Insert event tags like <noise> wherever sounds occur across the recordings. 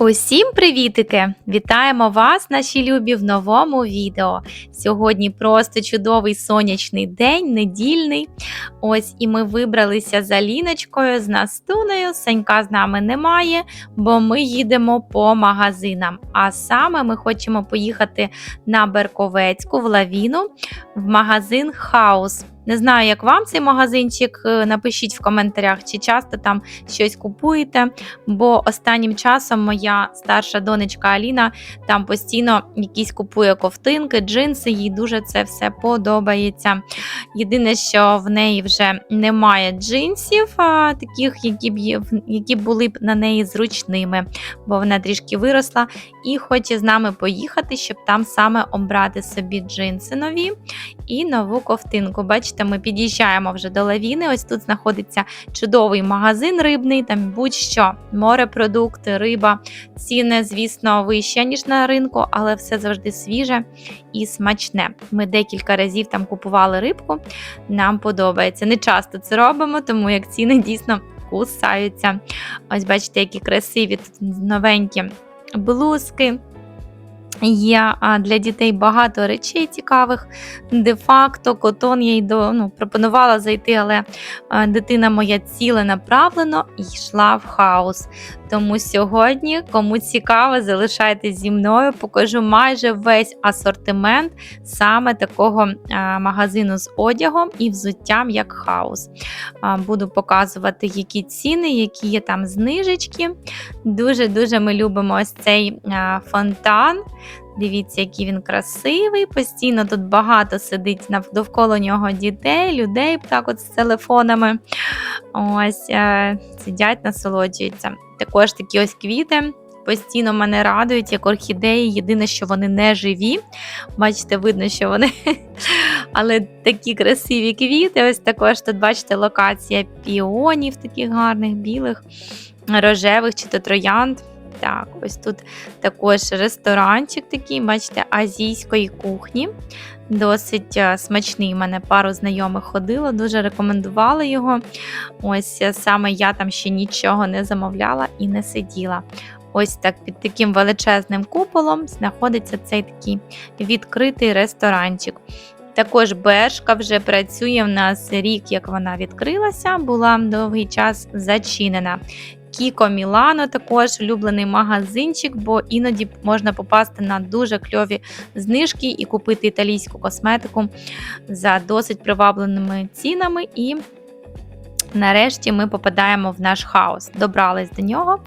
Усім привітики! Вітаємо вас, наші любі, в новому відео. Сьогодні просто чудовий сонячний день, недільний. Ось і ми вибралися за Ліночкою з Настуною. Санька з нами немає, бо ми їдемо по магазинам. А саме ми хочемо поїхати на Берковецьку в Лавіну в магазин Хаус. Не знаю, як вам цей магазинчик. е, Напишіть в коментарях, чи часто там щось купуєте. Бо останнім часом моя старша донечка Аліна там постійно якісь купує ковтинки, джинси, їй дуже це все подобається. Єдине, що в неї вже немає джинсів, а, таких, які б, які були б на неї зручними, бо вона трішки виросла і хоче з нами поїхати, щоб там саме обрати собі джинси нові і нову ковтинку. Бачите, ми під'їжджаємо вже до лавіни. Ось тут знаходиться чудовий магазин рибний, там будь-що, морепродукти, риба. Ціни, звісно, вищі, ніж на ринку, але все завжди свіже і смачне. Ми декілька разів там купували рибку, нам подобається. Не часто це робимо, тому як ціни дійсно кусаються. Ось бачите, які красиві тут новенькі блузки. Є для дітей багато речей цікавих. Де-факто, котон я й до, ну, пропонувала зайти, але дитина моя ціленаправлено йшла в хаос. Тому сьогодні, кому цікаво, залишайтесь зі мною, покажу майже весь асортимент саме такого магазину з одягом і взуттям, як хаус. Буду показувати, які ціни, які є там знижечки. Дуже-дуже ми любимо ось цей фонтан. Дивіться, який він красивий. Постійно тут багато сидить довкола нього дітей, людей так от з телефонами. Ось е, сидять, насолоджуються. Також такі ось квіти. Постійно мене радують, як орхідеї. Єдине, що вони не живі. Бачите, видно, що вони. <laughs> Але такі красиві квіти. Ось також тут, бачите, локація піонів, таких гарних, білих, рожевих чи то троянд. Так, ось тут також ресторанчик такий, бачите, азійської кухні. Досить е, смачний. У мене пару знайомих ходило, дуже рекомендували його. Ось е, саме я там ще нічого не замовляла і не сиділа. Ось так під таким величезним куполом знаходиться цей такий відкритий ресторанчик. Також Бершка вже працює в нас рік, як вона відкрилася, була довгий час зачинена. Кіко Мілано також улюблений магазинчик, бо іноді можна попасти на дуже кльові знижки і купити італійську косметику за досить привабленими цінами. І нарешті ми попадаємо в наш хаос. Добрались до нього.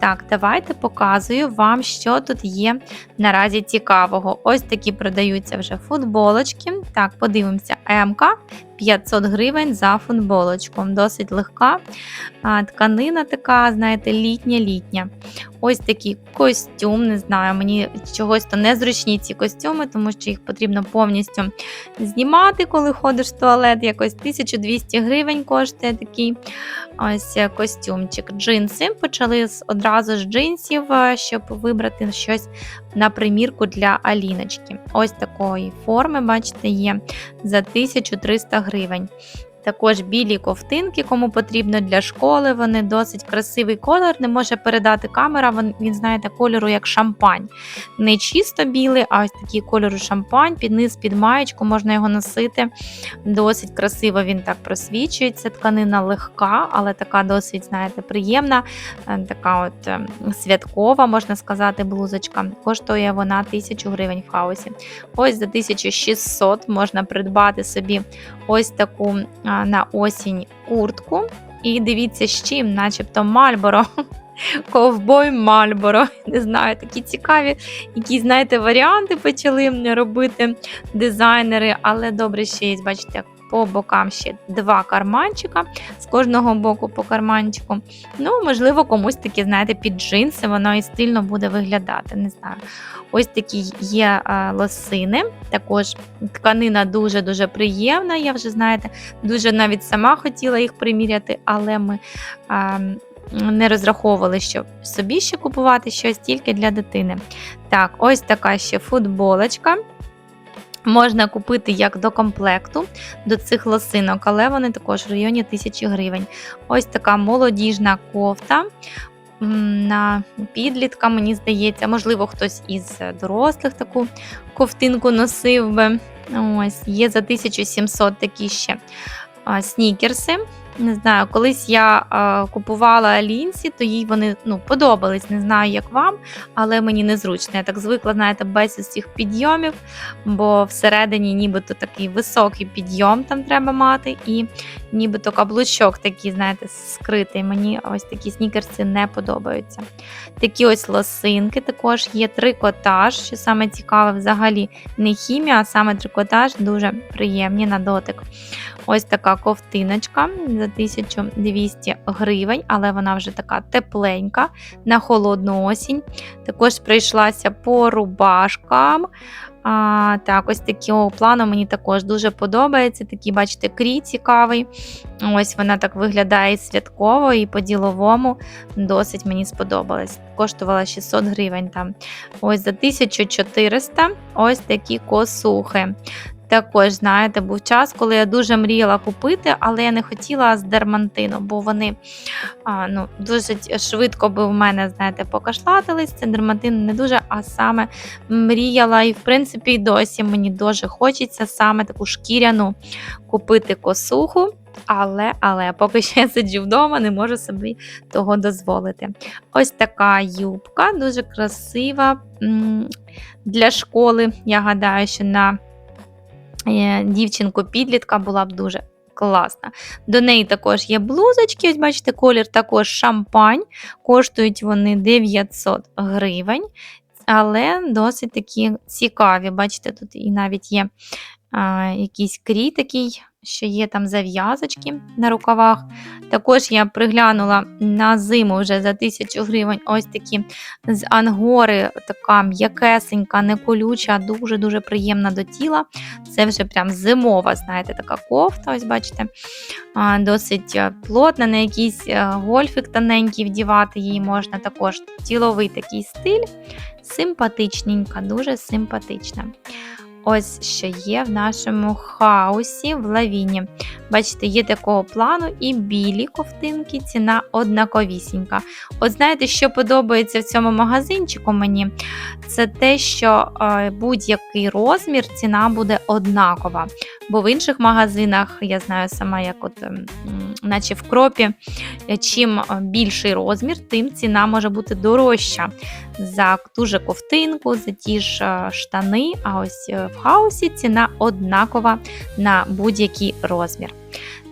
Так, давайте показую вам, що тут є наразі цікавого. Ось такі продаються вже футболочки. Так, подивимося, МК 500 гривень за футболочку. Досить легка. Тканина така, знаєте, літня-літня. Ось такий костюм. Не знаю, мені чогось то незручні ці костюми, тому що їх потрібно повністю знімати, коли ходиш в туалет. Якось 1200 гривень коштує такий ось костюмчик. Джинси. Почали одразу з джинсів, е, щоб вибрати щось на примірку для Аліночки. Ось такої форми, бачите, є за 1300 гривень. Також білі ковтинки, кому потрібно для школи. Вони досить красивий колір, не може передати камера. Він, він знаєте, кольору як шампань. Не чисто білий, а ось такий кольору шампань. Під низ, під маєчку можна його носити. Досить красиво він так просвічується. Тканина легка, але така досить, знаєте, приємна. Е, Така от е, святкова, можна сказати, блузочка. Коштує вона 1000 гривень в хаосі. Ось за 1600 можна придбати собі ось таку а, на осінь куртку. І дивіться, з чим, начебто Мальборо. <laughs> Ковбой Мальборо. <laughs> Не знаю, такі цікаві, які, знаєте, варіанти почали робити дизайнери, але добре ще є, бачите, по бокам ще два карманчика, з кожного боку по карманчику. Ну, можливо, комусь такі, знаєте, під джинси, воно і стильно буде виглядати. Не знаю. Ось такі є а, лосини. Також тканина дуже-дуже приємна. Я вже, знаєте, дуже навіть сама хотіла їх приміряти, але ми. А, не розраховували, щоб собі ще купувати щось тільки для дитини. Так, ось така ще футболочка. Можна купити як до комплекту до цих лосинок, але вони також в районі 1000 гривень. Ось така молодіжна кофта. на підлітка, мені здається, можливо, хтось із дорослих таку ковтинку носив би. Ось, є за 1700 такі ще снікерси. Не знаю, колись я а, купувала лінці, то їй вони ну, подобались. Не знаю, як вам, але мені незручно. Я так звикла, знаєте, без усіх підйомів, бо всередині нібито такий високий підйом там треба мати, і нібито каблучок такий, знаєте, скритий. Мені ось такі снікерси не подобаються. Такі ось лосинки також є трикотаж, що саме цікаве, взагалі не хімія, а саме трикотаж, дуже приємні на дотик. Ось така ковтиночка за 1200 гривень, але вона вже така тепленька на холодну осінь. Також прийшлася по рубашкам. А, Так, ось такого плану мені також дуже подобається. Такий, бачите, крій цікавий. Ось вона так виглядає святково і по-діловому досить мені сподобалось. Коштувала 600 гривень там. Ось за 1400 ось такі косухи. Також, знаєте, був час, коли я дуже мріяла купити, але я не хотіла з дермантину, бо вони а, ну, дуже швидко би в мене, знаєте, покашлатились. Це дермантин не дуже, а саме мріяла. І, в принципі, і досі мені дуже хочеться саме таку шкіряну купити косуху. Але, але поки що я сиджу вдома, не можу собі того дозволити. Ось така юбка, дуже красива для школи. Я гадаю, що на дівчинку-підлітка була б дуже класна. До неї також є блузочки, ось бачите, колір також шампань. Коштують вони 900 гривень, але досить такі цікаві. Бачите, тут і навіть є якийсь крій такий, що є там зав'язочки на рукавах. Також я приглянула на зиму вже за 1000 гривень ось такі з ангори, така м'якесенька, не колюча, дуже-дуже приємна до тіла. Це вже прям зимова, знаєте, така кофта, ось бачите, досить е, плотна, на якийсь е, гольфик тоненький вдівати її можна також тіловий такий стиль. Симпатичненька, дуже симпатична. Ось що є в нашому хаусі в лавіні. Бачите, є такого плану і білі ковтинки, ціна однаковісінька. От знаєте, що подобається в цьому магазинчику мені? Це те, що е, будь-який розмір ціна буде однакова. Бо в інших магазинах, я знаю сама, як от, м, наче в кропі, е, чим е, більший розмір, тим ціна може бути дорожча за ту же ковтинку, за ті ж штани. А ось в хаусі ціна однакова на будь-який розмір.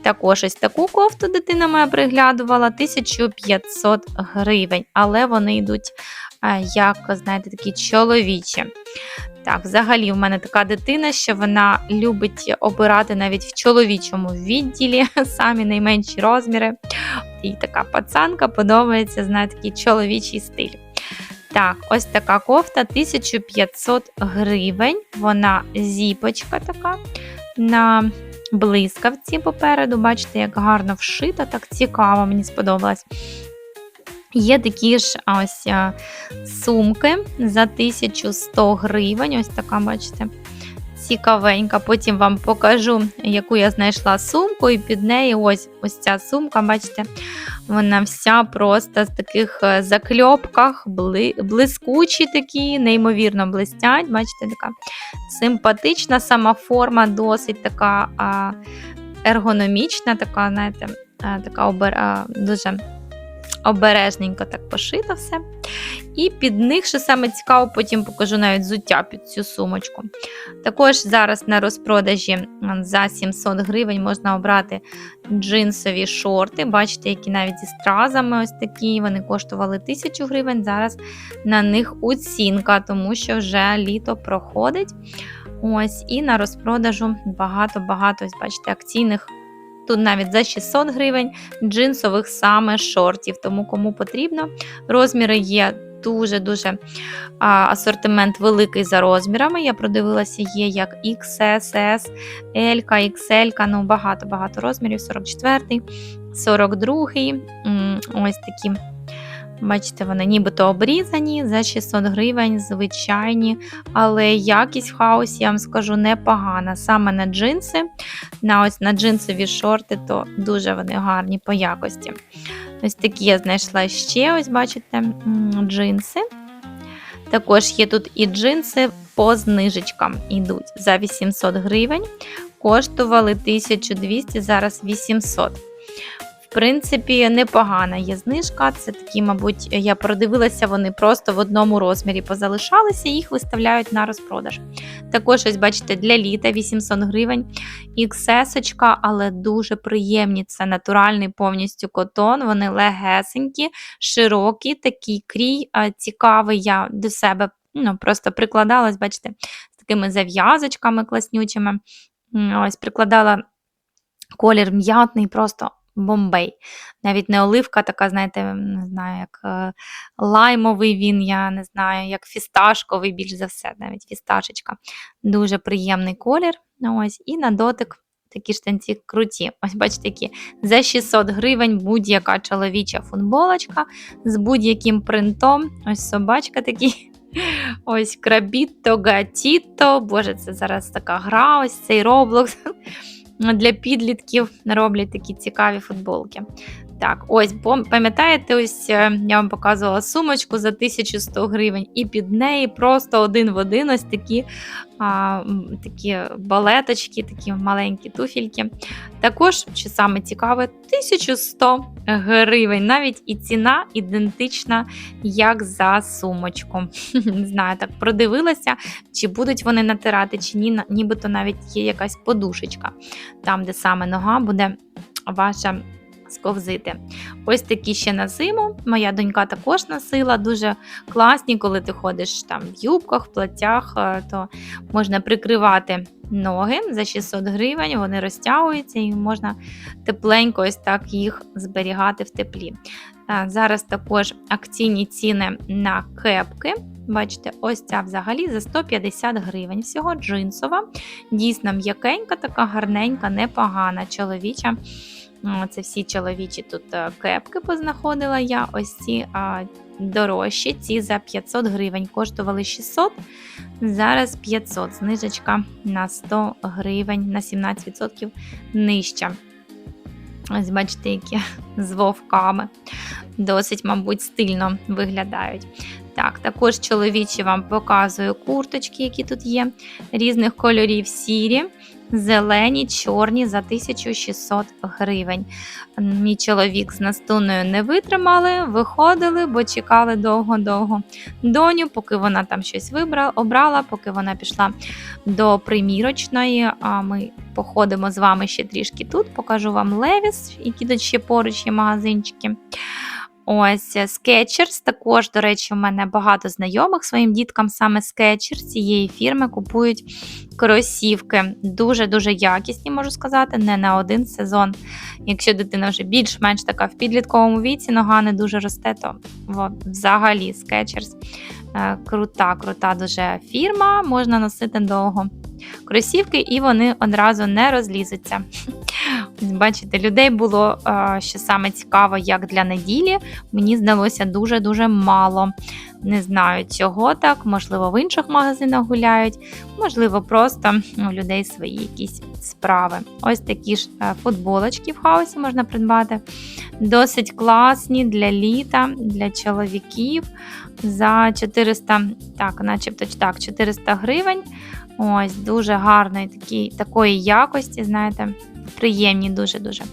Також ось таку кофту дитина моя приглядувала 1500 гривень, але вони йдуть е, як, знаєте, такі чоловічі. Так, взагалі, в мене така дитина, що вона любить обирати навіть в чоловічому відділі <laughs> самі найменші розміри. І така пацанка подобається, знаєте, такий чоловічий стиль. Так, ось така кофта 1500 гривень. Вона зіпочка така на блискавці попереду. Бачите, як гарно вшита, так цікаво, мені сподобалось. Є такі ж ось сумки за 1100 гривень. Ось така, бачите, цікавенька. Потім вам покажу, яку я знайшла сумку, і під нею ось ось ця сумка, бачите, вона вся просто з таких е, закльопках, блискучі такі, неймовірно блистять. Бачите, така симпатична сама форма, досить така ергономічна, така, знаєте, така обер, дуже обережненько так пошито все. І під них, що саме цікаво, потім покажу навіть взуття під цю сумочку. Також зараз на розпродажі за 700 гривень можна обрати джинсові шорти. Бачите, які навіть зі стразами ось такі. Вони коштували 1000 гривень. Зараз на них оцінка, тому що вже літо проходить. Ось, і на розпродажу багато-багато, ось бачите, акційних. Тут навіть за 600 гривень джинсових саме шортів. Тому кому потрібно. Розміри є дуже-дуже асортимент великий за розмірами. Я продивилася, є як XS, L, XL, ну багато-багато розмірів. 44, 42. м, Ось такі. Бачите, вони нібито обрізані за 600 гривень, звичайні, але якість в хаосі, я вам скажу, непогана. Саме на джинси, на ось на джинсові шорти, то дуже вони гарні по якості. Ось такі я знайшла ще, ось бачите, джинси. Також є тут і джинси по знижечкам йдуть за 800 гривень. Коштували 1200, зараз 800. В принципі, непогана є знижка. Це такі, мабуть, я продивилася, вони просто в одному розмірі позалишалися, їх виставляють на розпродаж. Також, ось бачите, для літа 800 гривень. XS, але дуже приємні. Це натуральний повністю котон. Вони легесенькі, широкі, такий крій цікавий. Я до себе ну, просто прикладалась, бачите, з такими зав'язочками класнючими. Ось прикладала колір м'ятний, просто бомбей. Навіть не оливка, така, знаєте, не знаю, як е, лаймовий він, я не знаю, як фісташковий, більш за все, навіть фісташечка. Дуже приємний колір. Ось, і на дотик такі штанці круті. Ось бачите, які за 600 гривень будь-яка чоловіча футболочка з будь-яким принтом. Ось собачка такий. Ось крабіто, гатіто. Боже, це зараз така гра, ось цей Roblox. Для підлітків роблять такі цікаві футболки. Так, ось, пам'ятаєте, ось е, я вам показувала сумочку за 1100 гривень, і під неї просто один в один ось такі, а, такі балеточки, такі маленькі туфельки. Також, що саме цікаве, 1100 гривень. Навіть і ціна ідентична, як за сумочку. <laughs> Не знаю, так продивилася, чи будуть вони натирати, чи ні, нібито навіть є якась подушечка, там, де саме нога буде ваша сковзити. Ось такі ще на зиму. Моя донька також носила. Дуже класні, коли ти ходиш там в юбках, в платтях, е, то можна прикривати ноги за 600 гривень, вони розтягуються і можна тепленько ось так їх зберігати в теплі. Е, Зараз також акційні ціни на кепки. Бачите, ось ця взагалі за 150 гривень. Всього джинсова. Дійсно м'якенька, така гарненька, непогана чоловіча. О, Це всі чоловічі тут е, кепки познаходила я. Ось ці дорожчі, ці за 500 гривень. Коштували 600, зараз 500. Знижечка на 100 гривень, на 17% нижча. Ось бачите, які з вовками. Досить, мабуть, стильно виглядають. Так, також чоловічі вам показую курточки, які тут є, різних кольорів сірі, зелені, чорні за 1600 гривень. Мій чоловік з настуною не витримали, виходили, бо чекали довго-довго доню, поки вона там щось вибрала, обрала, поки вона пішла до примірочної. А ми походимо з вами ще трішки тут. Покажу вам Левіс, які тут ще поруч є магазинчики. Ось Skechers, також, до речі, у мене багато знайомих своїм діткам саме Skechers цієї фірми купують кросівки. Дуже-дуже якісні, можу сказати, не на один сезон. Якщо дитина вже більш-менш така в підлітковому віці, нога не дуже росте, то взагалі е, крута, крута дуже фірма, можна носити довго. Кросівки, і вони одразу не розлізуться. <laughs> Бачите, людей було е, що саме цікаво, як для неділі. Мені здалося дуже-дуже мало. Не знаю, чого так, можливо, в інших магазинах гуляють, можливо, просто у людей свої якісь справи. Ось такі ж е, футболочки в хаусі можна придбати. Досить класні для літа, для чоловіків за 400, так, начебто так, 400 гривень. Ось дуже гарної такої якості, знаєте, приємні дуже-дуже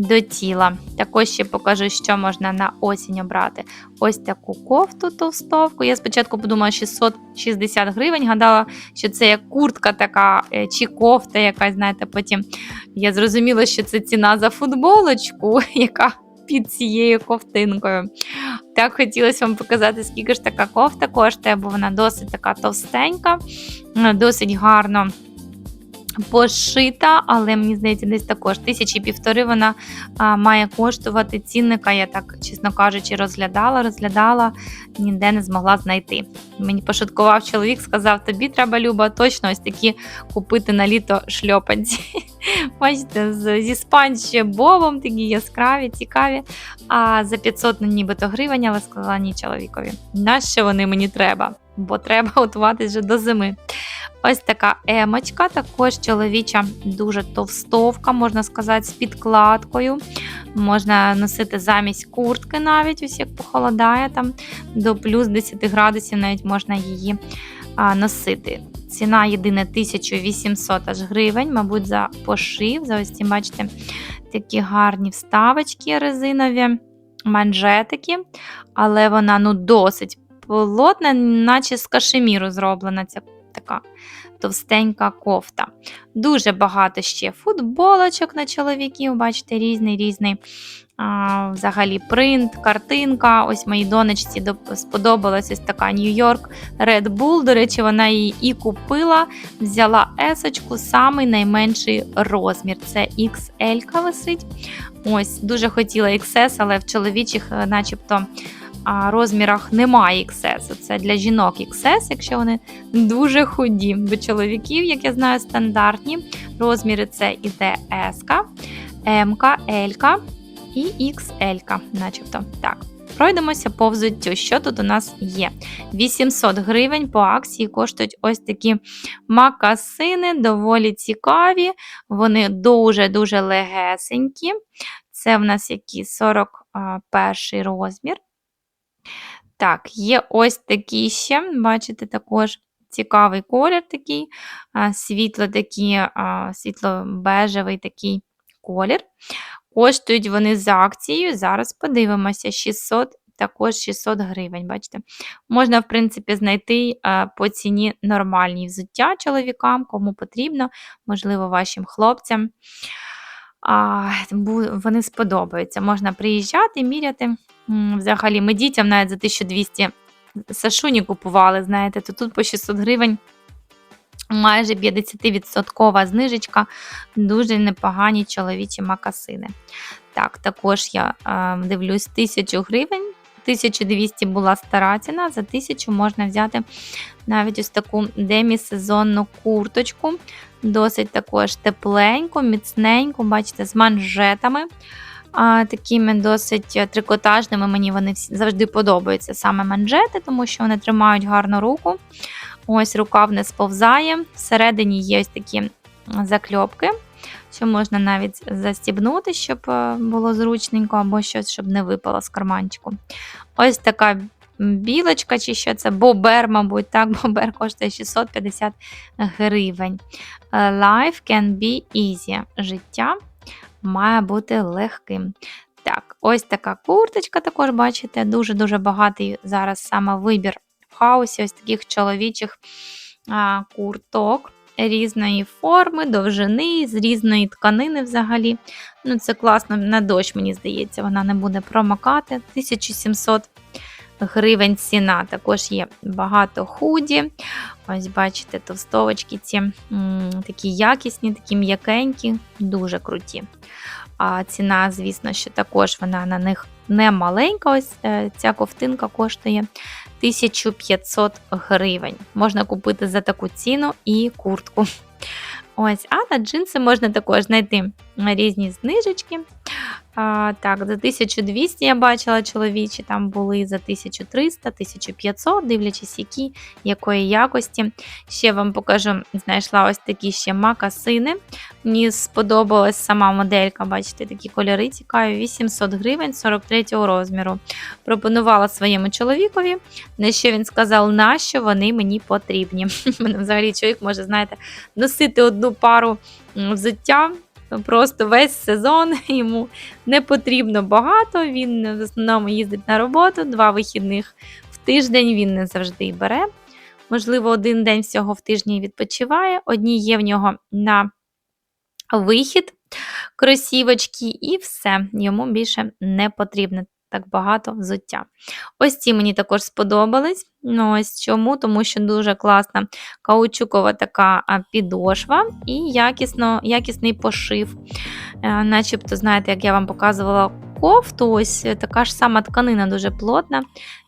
до тіла. Також ще покажу, що можна на осінь обрати. Ось таку кофту товстовку. Я спочатку подумала 660 гривень, гадала, що це як куртка така е, чи кофта якась, знаєте, потім я зрозуміла, що це ціна за футболочку, <laughs> яка під цією ковтинкою. Так хотілося вам показати, скільки ж така кофта коштує, бо вона досить така товстенька, досить гарно пошита, але мені здається, десь також тисячі півтори вона а, має коштувати. Цінника, я так, чесно кажучи, розглядала, розглядала, ніде не змогла знайти. Мені пошуткував чоловік, сказав: тобі треба, Люба, точно ось такі купити на літо шльопанці. Бачите, зі спанч бобом такі яскраві, цікаві. А за 500 нібито гривень, але сказала ні чоловікові. Нащо вони мені треба? Бо треба готуватись вже до зими. Ось така емочка, також чоловіча, дуже товстовка, можна сказати, з підкладкою. Можна носити замість куртки навіть, ось як похолодає там до плюс 10 градусів, навіть можна її а, носити. Ціна єдина 1800 аж гривень, мабуть, за пошив. За ось ці, бачите, такі гарні вставочки резинові, манжетики, але вона ну досить плотна, наче з кашеміру зроблена ця така товстенька кофта. Дуже багато ще футболочок на чоловіків, бачите, різний різний. Взагалі принт, картинка. Ось моїй донечці сподобалась ось така Нью-Йорк Red Bull. До речі, вона її і купила, взяла есочку, самий найменший розмір. Це XL висить. Ось, дуже хотіла XS, але в чоловічих, е, начебто, розмірах немає XS. Це для жінок XS, якщо вони дуже худі. До чоловіків, як я знаю, стандартні розміри це іде S, М, L і XL, начебто. Так. Пройдемося по взуттю. Що тут у нас є? 800 гривень по акції коштують ось такі макасини, доволі цікаві. Вони дуже-дуже легесенькі. Це в нас який 41 розмір. Так, є ось такі ще, бачите, також цікавий колір такий, а, світло такий, світло-бежевий такий колір. Коштують вони за акцією. Зараз подивимося, 600, також 600 гривень. Бачите? Можна, в принципі, знайти а, по ціні нормальні взуття чоловікам, кому потрібно, можливо, вашим хлопцям. А, вони сподобаються. Можна приїжджати, міряти. Взагалі, ми дітям навіть за 1200 Сашуні купували, знаєте, то тут по 600 гривень майже 50% знижечка, дуже непогані чоловічі макасини. Так, також я е, дивлюсь 1000 гривень. 1200 була стара ціна, за 1000 можна взяти навіть ось таку демісезонну курточку. Досить також тепленьку, міцненьку, бачите, з манжетами. А, такими досить трикотажними. Мені вони завжди подобаються саме манжети, тому що вони тримають гарну руку. Ось рукав не сповзає. Всередині є ось такі закльопки, що можна навіть застібнути, щоб е, було зручненько, або щось, щоб не випало з карманчику. Ось така білочка, чи що це бобер, мабуть, так, <laughs> бобер коштує 650 гривень. Е, Life can be easy. Життя має бути легким. Так, ось така курточка, також бачите, дуже-дуже багатий зараз саме вибір хаусі, ось таких чоловічих а, курток різної форми, довжини, з різної тканини взагалі. Ну, Це класно на дощ, мені здається, вона не буде промокати. 1700 гривень ціна. Також є багато худі. Ось, бачите, товстовочки ці м, такі якісні, такі м'якенькі, дуже круті. А ціна, звісно, що також вона на них не маленька. Ось е, ця ковтинка коштує 1500 гривень. Можна купити за таку ціну і куртку. Ось, а на джинси можна також знайти різні знижечки. А, так, за 1200 я бачила чоловічі, там були за 1300, 1500, дивлячись, які, якої якості. Ще вам покажу, знайшла ось такі ще макасини. Мені сподобалась сама моделька, бачите, такі кольори цікаві, 800 гривень 43 розміру. Пропонувала своєму чоловікові, на що він сказав, на що вони мені потрібні. <laughs> Взагалі чоловік може, знаєте, носити одну пару взуття. Просто весь сезон <laughs> йому не потрібно багато. Він в основному їздить на роботу, два вихідних в тиждень він не завжди бере. Можливо, один день всього в тижні відпочиває. Одні є в нього на вихід кросівочки, і все. Йому більше не потрібно так багато взуття. Ось ці мені також сподобались. Ну, ось чому? Тому що дуже класна каучукова така підошва і якісно, якісний пошив. Е, Начебто, знаєте, як я вам показувала кофту, ось така ж сама тканина дуже плотна.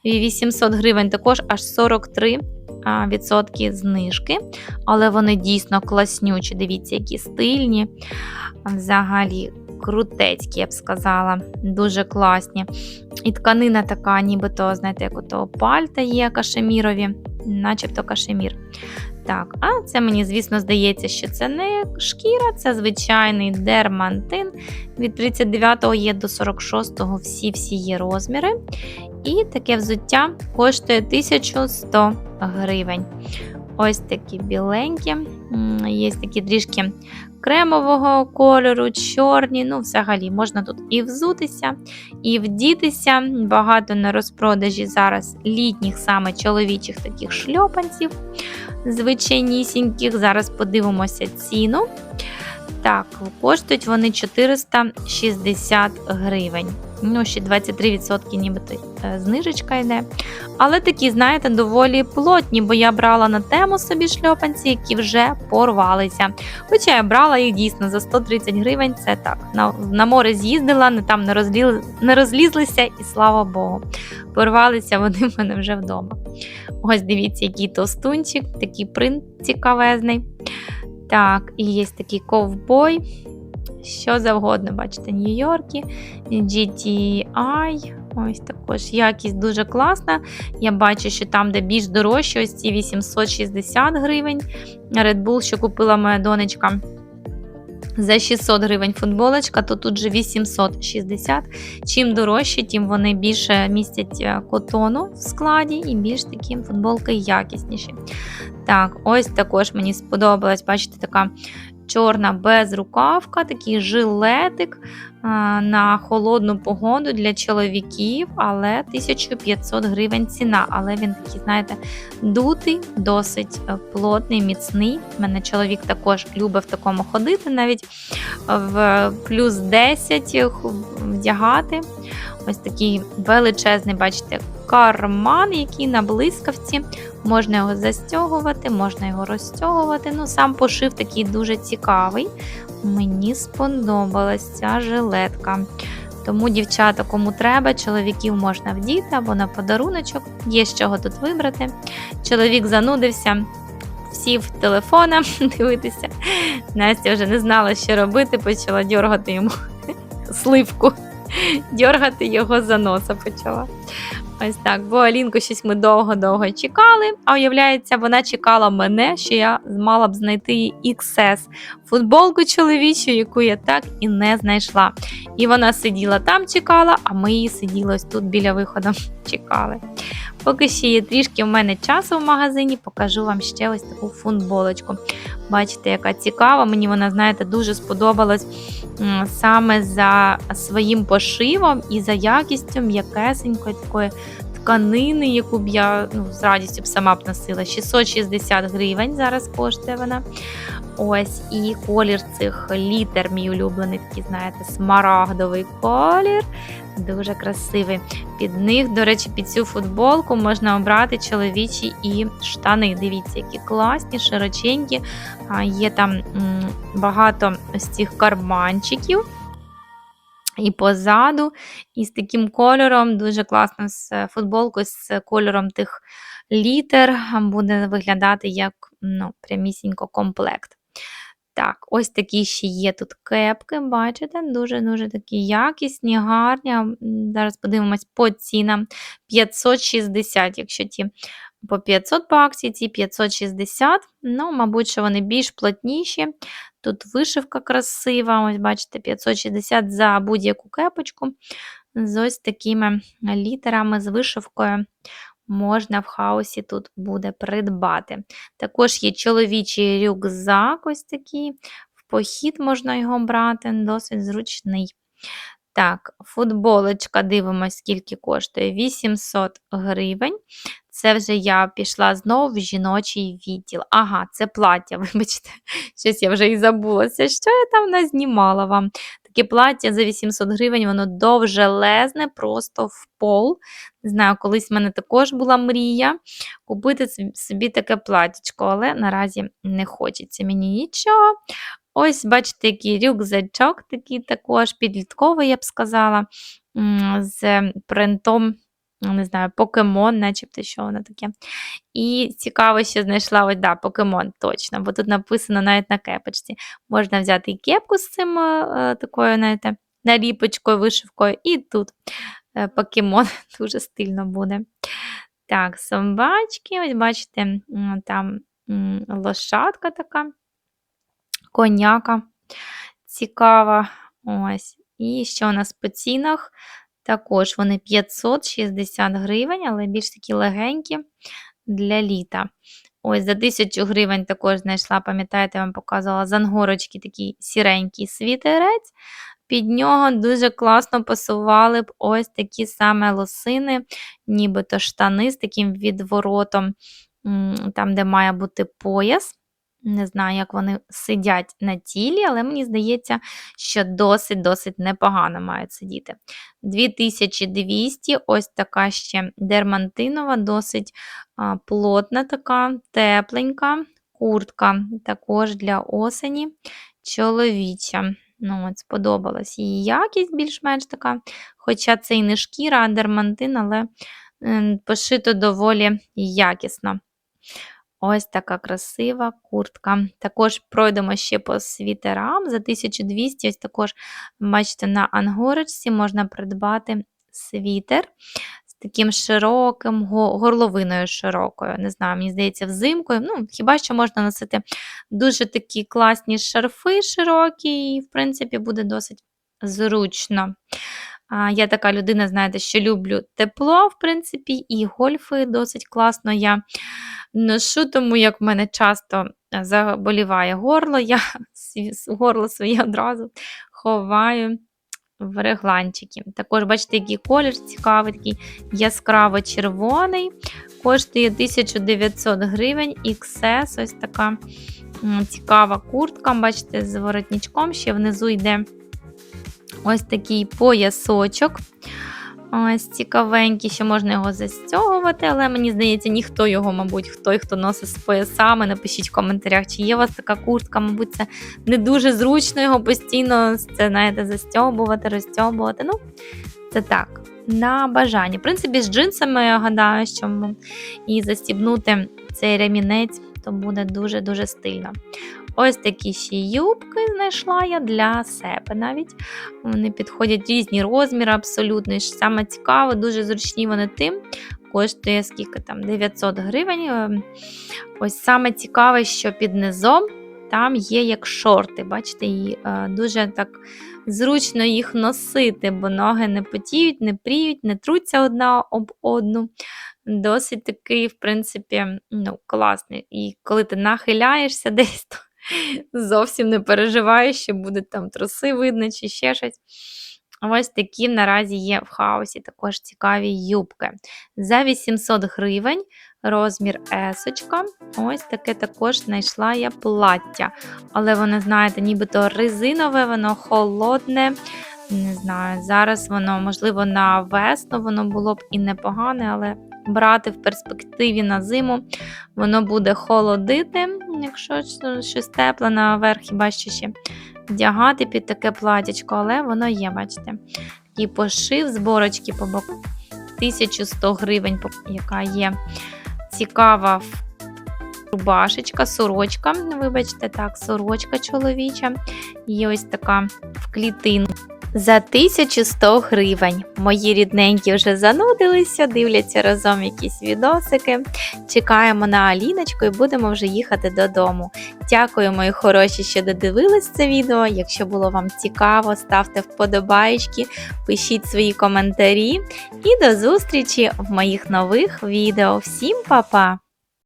800 гривень також аж 43 а, відсотки знижки, але вони дійсно класнючі. Дивіться, які стильні. Взагалі крутецькі, я б сказала, дуже класні. І тканина така, нібито, знаєте, як ото пальта є кашемірові, начебто кашемір. Так, а це мені, звісно, здається, що це не шкіра, це звичайний дермантин. Від 39 є до 46 всі-всі є розміри. І таке взуття коштує 1100 гривень. Ось такі біленькі. Є такі трішки кремового кольору, чорні. Ну, взагалі, можна тут і взутися, і вдітися. Багато на розпродажі зараз літніх саме чоловічих таких шльопанців, звичайнісіньких. Зараз подивимося ціну. Так, коштують вони 460 гривень. Ну, ще 23% нібито е, знижечка йде. Але такі, знаєте, доволі плотні, бо я брала на тему собі шльопанці, які вже порвалися. Хоча я брала їх дійсно за 130 гривень, це так. На, на море з'їздила, не там не, розліз, не розлізлися, і слава Богу. Порвалися вони в мене вже вдома. Ось дивіться, який товстунчик, такий принт цікавезний. Так, і є такий ковбой. Що завгодно, бачите, Нью-Йоркі, GTI. Ось також якість дуже класна. Я бачу, що там, де більш дорожче, ось ці 860 гривень. Red Bull, що купила моя донечка. За 600 гривень футболочка, то тут же 860. Чим дорожче, тим вони більше містять е, котону в складі і більш такі футболки якісніші. Так, ось також мені сподобалась, бачите, така чорна безрукавка, такий жилетик на холодну погоду для чоловіків, але 1500 гривень ціна. Але він такий, знаєте, дутий, досить е, плотний, міцний. У мене чоловік також любить в такому ходити, навіть в плюс 10 вдягати. Ось такий величезний, бачите, карман, який на блискавці. Можна його застягувати, можна його розтягувати. Ну, сам пошив такий дуже цікавий. Мені сподобалась ця жилетка. Тому, дівчата, кому треба, чоловіків можна вдіти або на подаруночок, є з чого тут вибрати. Чоловік занудився, сів телефона <laughs> дивитися. Настя вже не знала, що робити, почала дергати йому <laughs> сливку, дергати його за носа почала. Ось так, бо Алінку щось ми довго-довго чекали, а уявляється, вона чекала мене, що я мала б знайти їй XS футболку чоловічу, яку я так і не знайшла. І вона сиділа там, чекала, а ми її сиділи ось тут біля виходу <laughs> чекали. Поки ще є трішки в мене часу в магазині, покажу вам ще ось таку футболочку. Бачите, яка цікава. Мені вона, знаєте, дуже сподобалась саме за своїм пошивом і за якістю м'якесенької такої тканини, яку б я ну, з радістю б сама б носила. 660 гривень зараз коштує вона. Ось, і колір цих літер, мій улюблений, такий, знаєте, смарагдовий колір. Дуже красивий. Під них, до речі, під цю футболку можна обрати чоловічі і штани. Дивіться, які класні, широченькі. Є там багато ось цих карманчиків. І позаду, і з таким кольором, дуже класно з футболкою з кольором тих літер буде виглядати як ну, прямісінько комплект. Так, ось такі ще є тут кепки, бачите, дуже-дуже такі якісні, гарні. Зараз подивимось по цінам. 560, якщо ті по 500 по акції, ці 560. Ну, мабуть, що вони більш плотніші. Тут вишивка красива, ось бачите, 560 за будь-яку кепочку. З ось такими літерами, з вишивкою можна в хаосі тут буде придбати. Також є чоловічий рюкзак, ось такий. В похід можна його брати, досить зручний. Так, футболочка, дивимось, скільки коштує 800 гривень. Це вже я пішла знову в жіночий відділ. Ага, це плаття, <laughs> вибачте, щось я вже і забулася. Що я там назнімала вам? Таке плаття за 800 гривень, воно довжелезне, просто в пол. Не знаю, колись в мене також була мрія купити собі- таке платтячко, але наразі не хочеться мені нічого. Ось, бачите, який рюкзачок, такий також підлітковий, я б сказала, з принтом не знаю, покемон, начебто, що воно таке. І цікаво, що знайшла ось, да, покемон точно, бо тут написано навіть на кепочці. Можна взяти і кепку з цим е, такою, знаєте, наліпочкою, вишивкою, і тут е, покемон <laughs> дуже стильно буде. Так, собачки, ось бачите, там лошадка така, коняка цікава. Ось. І що у нас по цінах? Також вони 560 гривень, але більш такі легенькі для літа. Ось за 1000 гривень також знайшла, пам'ятаєте, я вам показувала з ангорочки такий сіренький світерець. Під нього дуже класно пасували б ось такі саме лосини, нібито штани з таким відворотом, там, де має бути пояс. Не знаю, як вони сидять на тілі, але мені здається, що досить-досить непогано мають сидіти. 2200, ось така ще дермантинова, досить а, плотна, така, тепленька куртка, також для осені чоловіча. Ну, от Сподобалась її якість більш-менш така. Хоча це і не шкіра, а дермантин, але м, пошито доволі якісно. Ось така красива куртка. Також пройдемо ще по світерам за 1200. Ось також, бачите, на ангорочці можна придбати світер з таким широким, горловиною широкою. Не знаю, мені здається, взимкою. Ну, хіба що можна носити дуже такі класні шарфи широкі, і, в принципі, буде досить зручно. Я така людина, знаєте, що люблю тепло, в принципі, і гольфи досить класно я ношу, тому як в мене часто е, заболіває горло, я <laughs> горло своє одразу ховаю в регланчики. Також, бачите, який колір цікавий, такий яскраво-червоний. Коштує 1900 гривень, XS, ось така цікава куртка. Бачите, з воротничком ще внизу йде ось такий поясочок. Ось цікавенький, що можна його застягувати, але мені здається, ніхто його, мабуть, хто хто носить з поясами. Напишіть в коментарях, чи є у вас така куртка, мабуть, це не дуже зручно його постійно це, знаєте, застягувати, розтягувати. Ну, це так, на бажання. В принципі, з джинсами я гадаю, що і застібнути цей ремінець, то буде дуже-дуже стильно. Ось такі ще юбки знайшла я для себе навіть. Вони підходять різні розміри, абсолютно. І саме цікаве, дуже зручні вони тим. Коштує скільки там 900 гривень. Е, Ось саме цікаве, що під низом там є як шорти. Бачите, і е, дуже так зручно їх носити, бо ноги не потіють, не пріють, не труться одна об одну. Досить такий, в принципі, ну, класний. І коли ти нахиляєшся <laughs> десь, то зовсім не переживаєш, що буде там троси видно чи ще щось. Ось такі наразі є в хаосі, також цікаві юбки. За 800 гривень розмір есочка. Ось таке також знайшла я плаття. Але воно, знаєте, нібито резинове, воно холодне. Не знаю, зараз воно, можливо, на весну воно було б і непогане, але брати в перспективі на зиму воно буде холодити, якщо щось тепле наверх, хіба що ще вдягати під таке платячко, але воно є, бачите. Такий пошив зборочки по боку. 1100 гривень, яка є цікава рубашечка, сорочка. Вибачте, так, сорочка чоловіча. Є ось така в клітинку. За 1100 гривень. Мої рідненькі вже занудилися, дивляться разом якісь відосики. Чекаємо на Аліночку і будемо вже їхати додому. Дякую, мої хороші, що додивились це відео. Якщо було вам цікаво, ставте вподобайки, пишіть свої коментарі. І до зустрічі в моїх нових відео. Всім па-па!